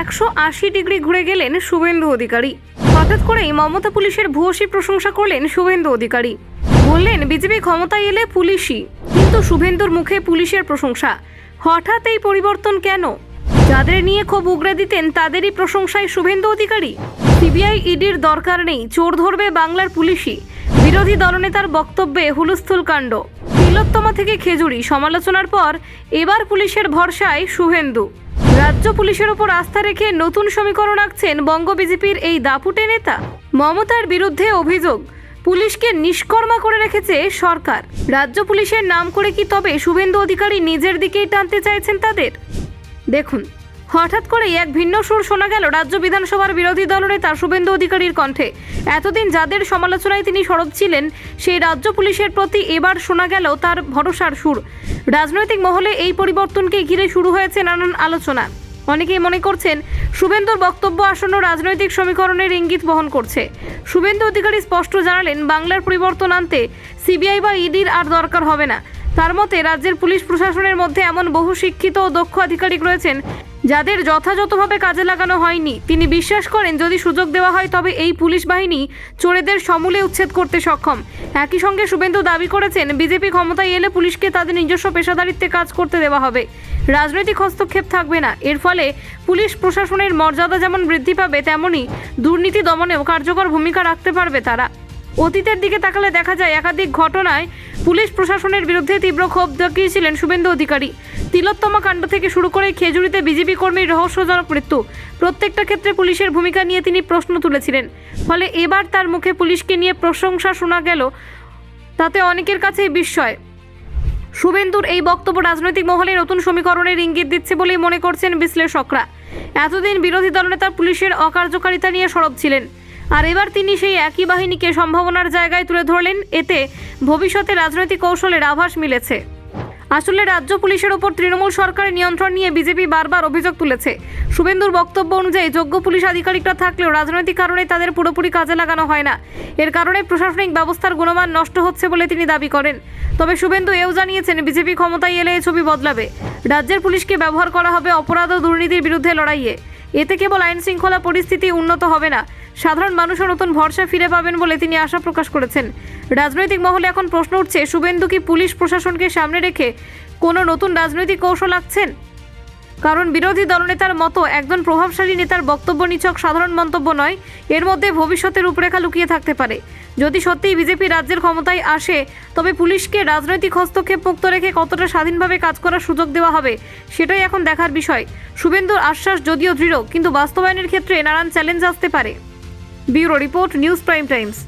একশো আশি ডিগ্রি ঘুরে গেলেন শুভেন্দু অধিকারী। হঠাৎ করেই মমতা পুলিশের ভূয়সী প্রশংসা করলেন শুভেন্দু অধিকারী। বললেন, বিজেপি ক্ষমতায় এলে পুলিশই। কিন্তু শুভেন্দুর মুখে পুলিশের প্রশংসা। হঠাৎ এই পরিবর্তন কেন? যাদের নিয়ে খুব উগড়ে দিতেন, তাদেরই প্রশংসায় শুভেন্দু অধিকারী। সিবিআই ইডির দরকার নেই, চোর ধরবে বাংলার পুলিশই। বিরোধী দলনেতার বক্তব্যে হুলস্থুল কাণ্ড। তিলোত্তমা থেকে খেজুরি, সমালোচনার পর এবার পুলিশের ভরসায় শুভেন্দু। রাজ্য পুলিশের ওপর আস্থা রেখে নতুন সমীকরণ আঁকছেন বঙ্গ বিজেপির এই দাপুটে নেতা। মমতার বিরুদ্ধে অভিযোগ, পুলিশকে নিষ্কর্মা করে রেখেছে সরকার। রাজ্য পুলিশের নাম করে কি তবে শুভেন্দু অধিকারী নিজের দিকেই টানতে চাইছেন তাদের? দেখুন। হঠাৎ করেই এক ভিন্ন সুর শোনা গেল রাজ্য বিধানসভার বিরোধী দলনেতা শুভেন্দু অধিকারীর কণ্ঠে। এতদিন যাদের সমালোচনায় তিনি সরব ছিলেন, সেই রাজ্য পুলিশের প্রতি এবার শোনা গেল তার ভরসার সুর। রাজনৈতিক মহলে এই পরিবর্তনকে ঘিরে শুরু হয়েছে নানান আলোচনা। অনেকেই মনে করছেন, শুভেন্দুর বক্তব্য আসন্ন রাজনৈতিক সমীকরণের ইঙ্গিত বহন করছে। শুভেন্দু অধিকারী স্পষ্ট জানালেন, বাংলার পরিবর্তন আনতে সিবিআই বা ইডির আর দরকার হবে না। তার মতে রাজ্যের পুলিশ প্রশাসনের মধ্যে এমন বহু শিক্ষিত ও দক্ষ আধিকারিক রয়েছেন যাদের যথাযথভাবে কাজে লাগানো হয়নি। তিনি বিশ্বাস করেন, যদি সুযোগ দেওয়া হয়, তবে এই পুলিশ বাহিনী চোরেদের সমূলে উচ্ছেদ করতে সক্ষম। একই সঙ্গে শুভেন্দু দাবি করেছেন, বিজেপি ক্ষমতায় এলে পুলিশকে তাদের নিজস্ব পেশাদারিত্বে কাজ করতে দেওয়া হবে। রাজনৈতিক হস্তক্ষেপ থাকবে না। এর ফলে পুলিশ প্রশাসনের মর্যাদা যেমন বৃদ্ধি পাবে তেমনই দুর্নীতি দমনেও কার্যকর ভূমিকা রাখতে পারবে তারা। অতীতের দিকে তাকালে দেখা যায়, একাধিক ঘটনায় পুলিশ প্রশাসনের বিরুদ্ধে তীব্র ক্ষোভ দেখিয়েছিলেন শুভেন্দু অধিকারী। তিলোত্তমা কাণ্ড থেকে শুরু করে খেজুরিতে বিজেপি কর্মীর রহস্যজনক মৃত্যু, প্রত্যেকটা ক্ষেত্রে পুলিশের ভূমিকা নিয়ে তিনি প্রশ্ন তুলেছিলেন। ফলে এবার তার মুখে পুলিশকে নিয়ে প্রশংসা শোনা গেল, তাতে অনেকের কাছেই বিস্ময়। শুভেন্দুর এই বক্তব্য রাজনৈতিক মহলে নতুন সমীকরণের ইঙ্গিত দিচ্ছে বলেই মনে করছেন বিশ্লেষকরা। এতদিন বিরোধী দলনেতা পুলিশের অকার্যকারিতা নিয়ে সরব ছিলেন। আর এবার তিনি সেই একই বাহিনীকে সম্ভাবনার জায়গায় তুলে ধরলেন। এতে ভবিষ্যতে রাজনৈতিক কৌশলের আভাস মিলেছে। আসলে রাজ্য পুলিশের ওপর তৃণমূল সরকারের নিয়ন্ত্রণ নিয়ে বিজেপি বারবার অভিযোগ তুলেছে। শুভেন্দুর বক্তব্য অনুযায়ী যোগ্য পুলিশ আধিকারিকরা থাকলেও রাজনৈতিক কারণে তাদের পুরোপুরি কাজে লাগানো হয় না। এর কারণে প্রশাসনিক ব্যবস্থার গুণমান নষ্ট হচ্ছে বলে তিনি দাবি করেন। তবে শুভেন্দু এও জানিয়েছেন, বিজেপি ক্ষমতায় এলে এই ছবি বদলাবে। রাজ্যের পুলিশকে ব্যবহার করা হবে অপরাধ ও দুর্নীতির বিরুদ্ধে লড়াইয়ে। এতে কেবল আইন শৃঙ্খলা পরিস্থিতি উন্নত হবে না। সাধারণ মানুষও নতুন ভরসা ফিরে পাবেন বলে তিনি আশা প্রকাশ করেছেন। রাজনৈতিক মহলে এখন প্রশ্ন উঠছে, শুভেন্দু কি পুলিশ প্রশাসনকে সামনে রেখে কোনো নতুন রাজনৈতিক কৌশল আঁকছেন? কারণ বিরোধী দলনেতার মতো একজন প্রভাবশালী নেতার বক্তব্য নিচক সাধারণ মন্তব্য নয়। এর মধ্যে ভবিষ্যতের রূপরেখা লুকিয়ে থাকতে পারে। যদি সত্যিই বিজেপি রাজ্যের ক্ষমতায় আসে, তবে পুলিশকে রাজনৈতিক হস্তক্ষেপ মুক্ত রেখে কতটা স্বাধীনভাবে কাজ করার সুযোগ দেওয়া হবে, সেটাই এখন দেখার বিষয়। শুভেন্দুর আশ্বাস যদিও দৃঢ়, কিন্তু বাস্তবায়নের ক্ষেত্রে নানান চ্যালেঞ্জ আসতে পারে। Bureau report, News Prime Times.